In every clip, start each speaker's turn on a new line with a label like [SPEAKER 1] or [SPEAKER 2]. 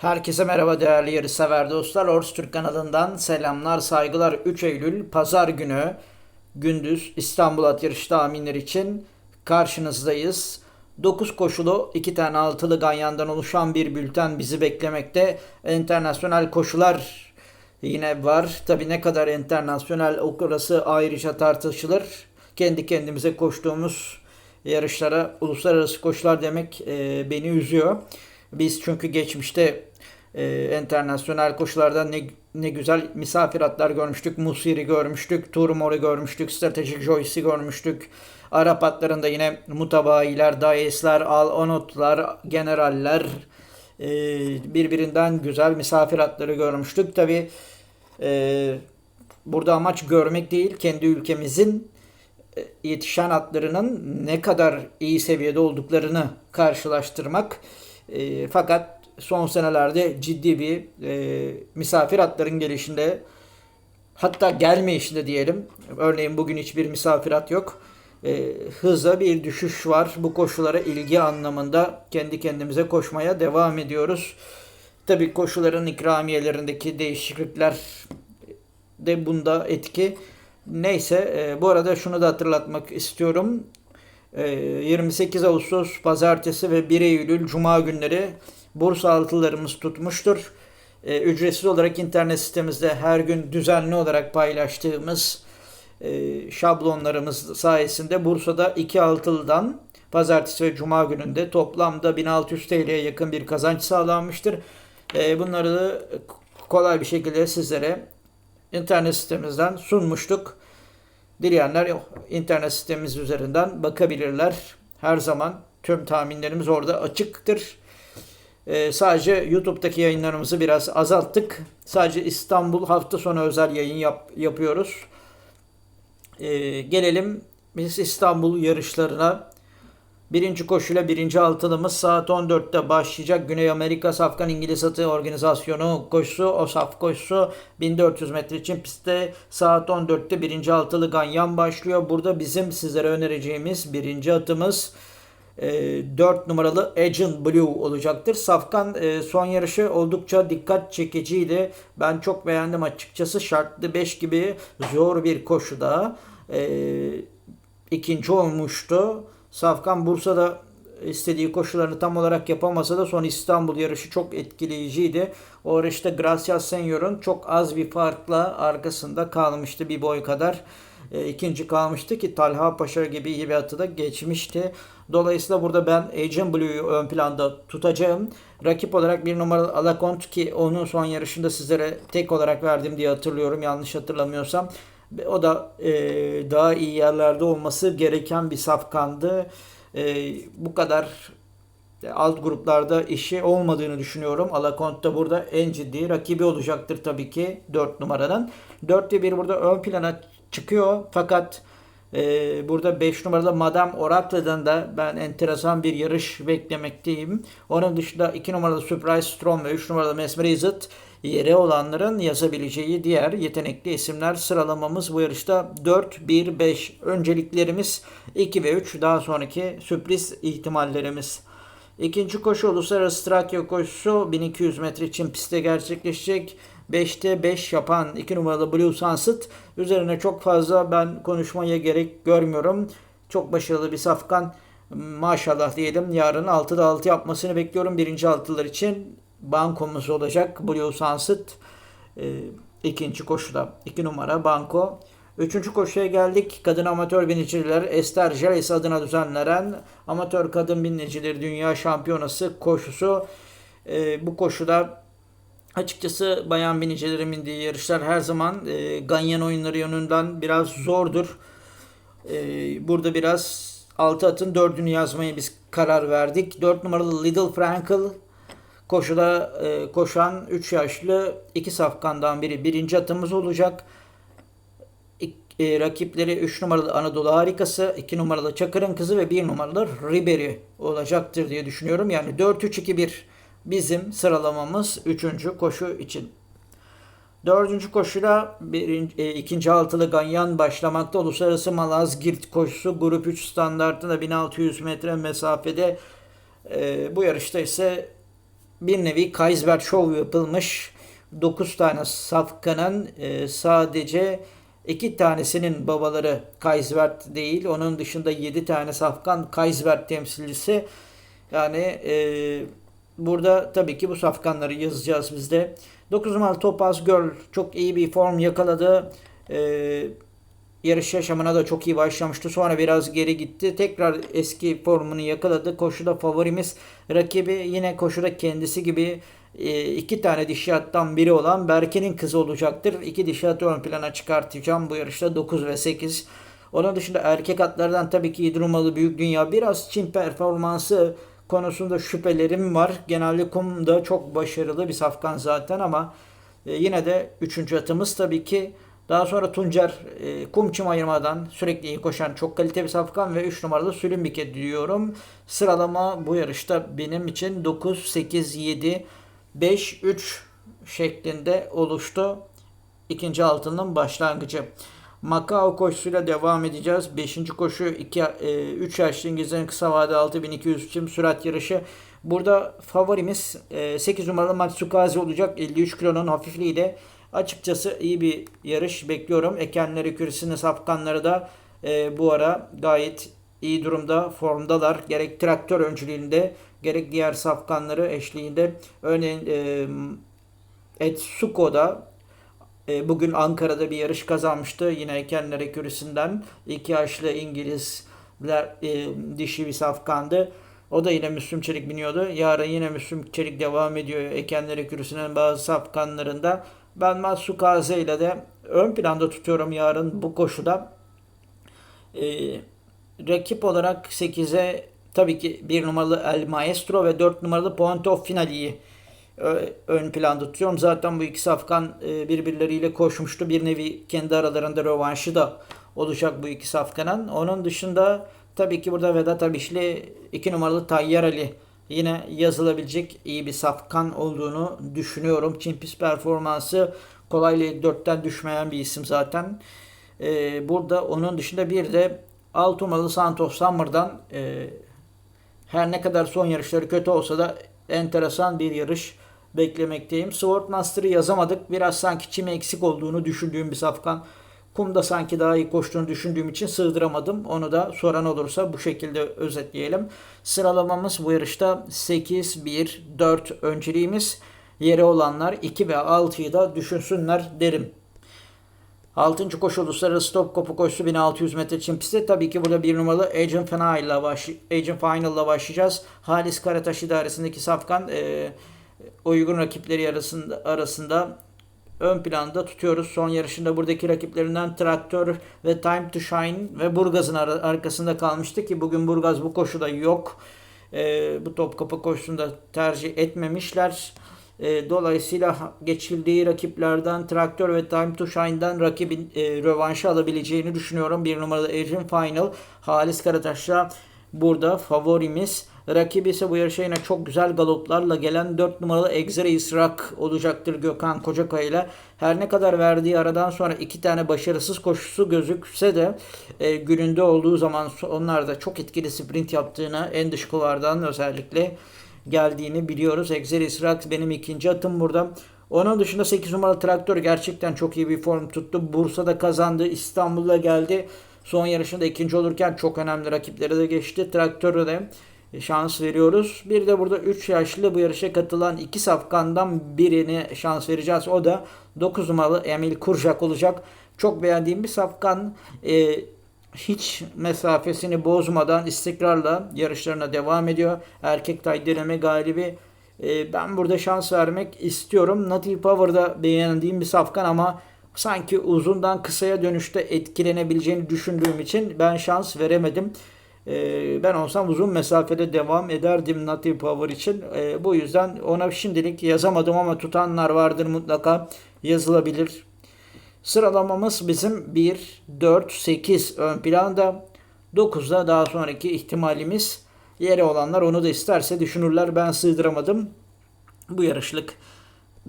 [SPEAKER 1] Herkese merhaba değerli yarışsever dostlar. Ors Türk kanalından selamlar, saygılar. 3 Eylül Pazar günü gündüz İstanbul At Yarışı tahminleri için karşınızdayız. 9 koşulu 2 tane altılı ganyandan oluşan bir bülten bizi beklemekte. Internasyonel koşular yine var. Tabi ne kadar internasyonel orası ayrıca tartışılır. Kendi kendimize koştuğumuz yarışlara uluslararası koşular demek e, beni üzüyor. Biz çünkü geçmişte e, internasyonel koşularda ne ne güzel misafir atlar görmüştük. Musiri görmüştük. Turmor'u görmüştük. Stratejik Joyce'i görmüştük. Arap atlarında yine mutabayiler, daesler, al-onutlar, generaller e, birbirinden güzel misafir atları görmüştük. Tabi e, burada amaç görmek değil, kendi ülkemizin e, yetişen atlarının ne kadar iyi seviyede olduklarını karşılaştırmak. E, fakat son senelerde ciddi bir e, misafir atların gelişinde hatta gelmeyişinde diyelim. Örneğin bugün hiçbir misafir at yok. E, hızla bir düşüş var. Bu koşulara ilgi anlamında kendi kendimize koşmaya devam ediyoruz. Tabii koşuların ikramiyelerindeki değişiklikler de bunda etki. Neyse e, bu arada şunu da hatırlatmak istiyorum. E, 28 Ağustos Pazartesi ve 1 Eylül Cuma günleri Bursa altılarımız tutmuştur. E, ücretsiz olarak internet sitemizde her gün düzenli olarak paylaştığımız e, şablonlarımız sayesinde Bursa'da 2 altılıdan pazartesi ve cuma gününde toplamda 1600 TL'ye yakın bir kazanç sağlanmıştır. E, bunları da kolay bir şekilde sizlere internet sitemizden sunmuştuk. Dileyenler internet sitemiz üzerinden bakabilirler. Her zaman tüm tahminlerimiz orada açıktır. Ee, sadece YouTube'daki yayınlarımızı biraz azalttık. Sadece İstanbul hafta sonu özel yayın yap, yapıyoruz. Ee, gelelim biz İstanbul yarışlarına. Birinci koşuyla birinci altılımız saat 14'te başlayacak. Güney Amerika Safkan İngiliz Atı Organizasyonu koşusu, OSAF koşusu 1400 metre için pistte saat 14'te birinci altılı ganyan başlıyor. Burada bizim sizlere önereceğimiz birinci atımız 4 numaralı Agent Blue olacaktır. Safkan e, son yarışı oldukça dikkat çekiciydi. Ben çok beğendim açıkçası. Şartlı 5 gibi zor bir koşuda e, ikinci olmuştu. Safkan Bursa'da istediği koşularını tam olarak yapamasa da son İstanbul yarışı çok etkileyiciydi. O yarışta Gracias Senior'un çok az bir farkla arkasında kalmıştı bir boy kadar. E, ikinci kalmıştı ki Talha Paşa gibi iyi bir atı da geçmişti. Dolayısıyla burada ben Agent Blue'yu ön planda tutacağım. Rakip olarak bir numaralı Alakont ki onun son yarışında sizlere tek olarak verdim diye hatırlıyorum yanlış hatırlamıyorsam. O da e, daha iyi yerlerde olması gereken bir safkandı. E, bu kadar alt gruplarda işi olmadığını düşünüyorum. Alakont da burada en ciddi rakibi olacaktır tabii ki 4 numaranın. 4 1 burada ön plana çıkıyor fakat ee, burada 5 numarada Madame Oracle'dan da ben enteresan bir yarış beklemekteyim. Onun dışında 2 numarada Surprise Storm ve 3 numarada Mesmerized yeri olanların yazabileceği diğer yetenekli isimler sıralamamız bu yarışta 4, 1, 5 önceliklerimiz 2 ve 3 daha sonraki sürpriz ihtimallerimiz. İkinci koşu Uluslararası Trakya koşusu 1200 metre için pistte gerçekleşecek. 5'te 5 yapan 2 numaralı Blue Sunset üzerine çok fazla ben konuşmaya gerek görmüyorum. Çok başarılı bir safkan. Maşallah diyelim. Yarın 6'da 6 yapmasını bekliyorum. Birinci altılar için bankomuz olacak. Blue Sunset e, ikinci koşuda. 2 numara banko. Üçüncü koşuya geldik. Kadın amatör biniciler Esther Jales adına düzenlenen amatör kadın biniciler dünya şampiyonası koşusu. E, bu koşuda Açıkçası bayan binicilerin bindiği yarışlar her zaman e, ganyan oyunları yönünden biraz zordur. E, burada biraz 6 atın 4'ünü yazmaya biz karar verdik. 4 numaralı Little Frankel koşuda e, koşan 3 yaşlı iki safkandan biri. Birinci atımız olacak. E, rakipleri 3 numaralı Anadolu Harikası, 2 numaralı Çakır'ın kızı ve 1 numaralı Ribery olacaktır diye düşünüyorum. Yani 4-3-2-1 bizim sıralamamız 3. koşu için. Dördüncü koşuyla birinci, e, ikinci altılı ganyan başlamakta. Uluslararası Malazgirt koşusu grup 3 standartında 1600 metre mesafede. E, bu yarışta ise bir nevi Kaysberg Show yapılmış. 9 tane safkanın e, sadece 2 tanesinin babaları Kaysberg değil. Onun dışında 7 tane safkan Kaysberg temsilcisi. Yani e, burada tabii ki bu safkanları yazacağız biz de. 9 numaralı Topaz Girl çok iyi bir form yakaladı. E, yarış yaşamına da çok iyi başlamıştı. Sonra biraz geri gitti. Tekrar eski formunu yakaladı. Koşuda favorimiz rakibi yine koşuda kendisi gibi e, iki tane dişi attan biri olan Berke'nin kızı olacaktır. İki dişi atı ön plana çıkartacağım bu yarışta 9 ve 8. Onun dışında erkek atlardan tabii ki İdrumalı Büyük Dünya biraz Çin performansı konusunda şüphelerim var. Genelde kumda çok başarılı bir safkan zaten ama e, yine de 3. atımız tabii ki daha sonra Tuncer e, kum çim ayırmadan sürekli iyi koşan çok kaliteli bir safkan ve 3 numaralı Sülümbike diyorum. Sıralama bu yarışta benim için 9, 8, 7, 5, 3 şeklinde oluştu. İkinci altının başlangıcı. Macao koşusuyla devam edeceğiz. 5. koşu 2 3 yaşlı İngilizlerin kısa vade 6200 çim sürat yarışı. Burada favorimiz 8 numaralı Matsukaze olacak. 53 kilonun hafifliğiyle açıkçası iyi bir yarış bekliyorum. Ekenleri kürsünün safkanları da e, bu ara gayet iyi durumda, formdalar. Gerek traktör öncülüğünde gerek diğer safkanları eşliğinde. Örneğin e, Etsuko'da e, bugün Ankara'da bir yarış kazanmıştı. Yine Ekenler Ekürüsü'nden. iki yaşlı İngilizler e, dişi bir safkandı. O da yine Müslüm Çelik biniyordu. Yarın yine Müslüm Çelik devam ediyor Ekenler Ekürüsü'nün bazı safkanlarında. Ben Matsukaze ile de ön planda tutuyorum yarın bu koşuda. E, rakip olarak 8'e tabii ki 1 numaralı El Maestro ve 4 numaralı Point of Finali'yi ön planda tutuyorum. Zaten bu iki safkan e, birbirleriyle koşmuştu. Bir nevi kendi aralarında rövanşı da olacak bu iki safkanın. Onun dışında tabii ki burada Vedat Abişli 2 numaralı Tayyar Ali yine yazılabilecek iyi bir safkan olduğunu düşünüyorum. Çin pist performansı kolaylıkla 4'ten düşmeyen bir isim zaten. Ee, burada onun dışında bir de 6 numaralı Santos Summer'dan e, her ne kadar son yarışları kötü olsa da enteresan bir yarış beklemekteyim. Swordmaster'ı yazamadık. Biraz sanki çimi eksik olduğunu düşündüğüm bir safkan. Kumda sanki daha iyi koştuğunu düşündüğüm için sığdıramadım. Onu da soran olursa bu şekilde özetleyelim. Sıralamamız bu yarışta 8, 1, 4 önceliğimiz. Yeri olanlar 2 ve 6'yı da düşünsünler derim. 6. koşu uluslararası top kopu koşusu 1600 metre çim pistte. Tabii ki burada bir numaralı Agent Final ile baş, Agent Final başlayacağız. Halis Karataş idaresindeki Safkan e, uygun rakipleri arasında, arasında ön planda tutuyoruz. Son yarışında buradaki rakiplerinden Traktör ve Time to Shine ve Burgaz'ın ar- arkasında kalmıştı ki bugün Burgaz bu koşuda yok. E, bu top kapı koşusunda tercih etmemişler. E, dolayısıyla geçildiği rakiplerden Traktör ve Time to Shine'dan rakibin e, rövanşı alabileceğini düşünüyorum. Bir numaralı Erin Final Halis Karataş'la burada favorimiz. Rakibi ise bu yarışa yine çok güzel galoplarla gelen 4 numaralı Exeris Rock olacaktır Gökhan Kocakaya ile. Her ne kadar verdiği aradan sonra iki tane başarısız koşusu gözükse de e, gününde olduğu zaman onlar da çok etkili sprint yaptığını en dış kulvardan özellikle geldiğini biliyoruz. Exeris Rock benim ikinci atım burada. Onun dışında 8 numaralı traktör gerçekten çok iyi bir form tuttu. Bursa'da kazandı. İstanbul'da geldi. Son yarışında ikinci olurken çok önemli rakipleri de geçti. Traktörü de şans veriyoruz. Bir de burada 3 yaşlı bu yarışa katılan iki safkandan birini şans vereceğiz. O da 9 numaralı Emil Kurjak olacak. Çok beğendiğim bir safkan. Ee, hiç mesafesini bozmadan istikrarla yarışlarına devam ediyor. Erkek tay galibi. Ee, ben burada şans vermek istiyorum. Native Power'da beğendiğim bir safkan ama sanki uzundan kısaya dönüşte etkilenebileceğini düşündüğüm için ben şans veremedim. Ee, ben olsam uzun mesafede devam ederdim Native Power için. Ee, bu yüzden ona şimdilik yazamadım ama tutanlar vardır mutlaka yazılabilir. Sıralamamız bizim 1, 4, 8 ön planda. 9'da daha sonraki ihtimalimiz yeri olanlar onu da isterse düşünürler. Ben sığdıramadım. Bu yarışlık.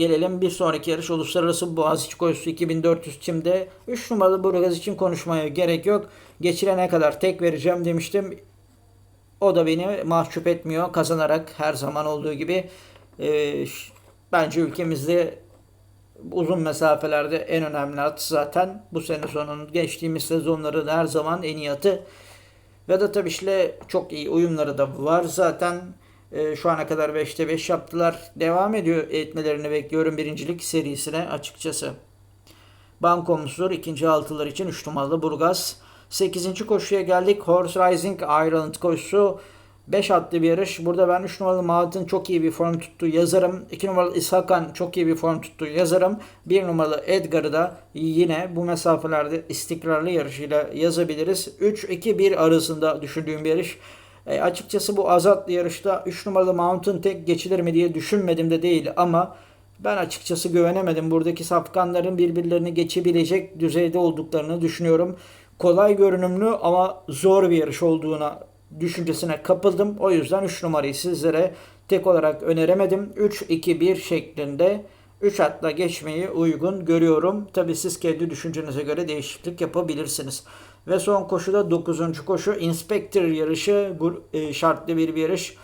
[SPEAKER 1] Gelelim bir sonraki yarış Uluslararası Boğaziçi Koşusu 2400 çimde. 3 numaralı Burgaz için konuşmaya gerek yok. Geçirene kadar tek vereceğim demiştim. O da beni mahcup etmiyor. Kazanarak her zaman olduğu gibi ş- bence ülkemizde uzun mesafelerde en önemli at zaten bu sene sonunun geçtiğimiz sezonların her zaman en iyi atı. Vedat Abiş'le çok iyi uyumları da var zaten. Ee, şu ana kadar 5'te 5 yaptılar. Devam ediyor etmelerini bekliyorum birincilik serisine açıkçası. Bankomuzdur ikinci altılar için 3 numaralı Burgaz. 8. koşuya geldik. Horse Rising Ireland koşusu. 5 atlı bir yarış. Burada ben 3 numaralı Mahat'ın çok iyi bir form tuttu yazarım. 2 numaralı İshakan çok iyi bir form tuttu yazarım. 1 numaralı Edgar'ı da yine bu mesafelerde istikrarlı yarışıyla yazabiliriz. 3-2-1 arasında düşündüğüm bir yarış. E, açıkçası bu azatlı yarışta 3 numaralı Mountain tek geçilir mi diye düşünmedim de değil ama ben açıkçası güvenemedim. Buradaki safkanların birbirlerini geçebilecek düzeyde olduklarını düşünüyorum. Kolay görünümlü ama zor bir yarış olduğuna düşüncesine kapıldım. O yüzden 3 numarayı sizlere tek olarak öneremedim. 3-2-1 şeklinde 3 atla geçmeyi uygun görüyorum. Tabi siz kendi düşüncenize göre değişiklik yapabilirsiniz. Ve son koşuda 9. koşu Inspector yarışı. E, şartlı bir, bir yarış.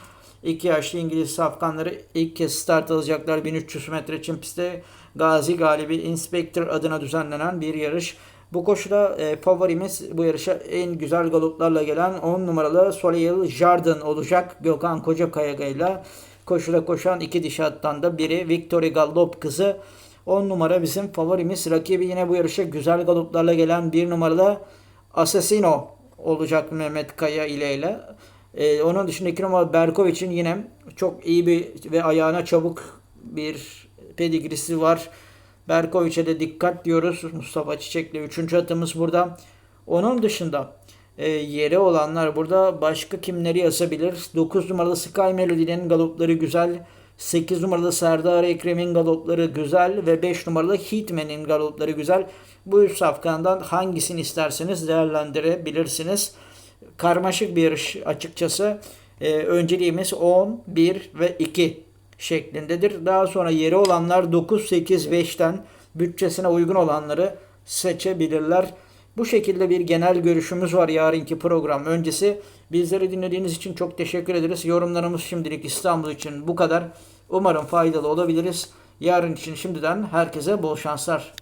[SPEAKER 1] İki yaşlı İngiliz safkanları ilk kez start alacaklar 1300 metre çim pistte. Gazi galibi Inspector adına düzenlenen bir yarış. Bu koşuda e, favorimiz bu yarışa en güzel galoplarla gelen 10 numaralı Soleil Jardin olacak. Gökhan Kocakaya ile koşuda koşan iki dişi attan da biri Victory Gallop kızı. 10 numara bizim favorimiz. Rakibi yine bu yarışa güzel galoplarla gelen 1 numaralı Assassino olacak Mehmet Kaya ile ile. Ee, onun dışında 2 numaralı Berkovic'in yine çok iyi bir ve ayağına çabuk bir pedigrisi var. Berkovic'e de dikkat diyoruz. Mustafa Çiçek'le 3. atımız burada. Onun dışında e, yeri olanlar burada başka kimleri yazabilir? 9 numaralı Sky Melody'nin galopları güzel. 8 numaralı Serdar Ekrem'in galopları güzel ve 5 numaralı Hitman'in galopları güzel. Bu üç safkandan hangisini isterseniz değerlendirebilirsiniz. Karmaşık bir yarış açıkçası. Ee, önceliğimiz 10, 1 ve 2 şeklindedir. Daha sonra yeri olanlar 9, 8, 5'ten bütçesine uygun olanları seçebilirler. Bu şekilde bir genel görüşümüz var yarınki program öncesi. Bizleri dinlediğiniz için çok teşekkür ederiz. Yorumlarımız şimdilik İstanbul için bu kadar. Umarım faydalı olabiliriz. Yarın için şimdiden herkese bol şanslar.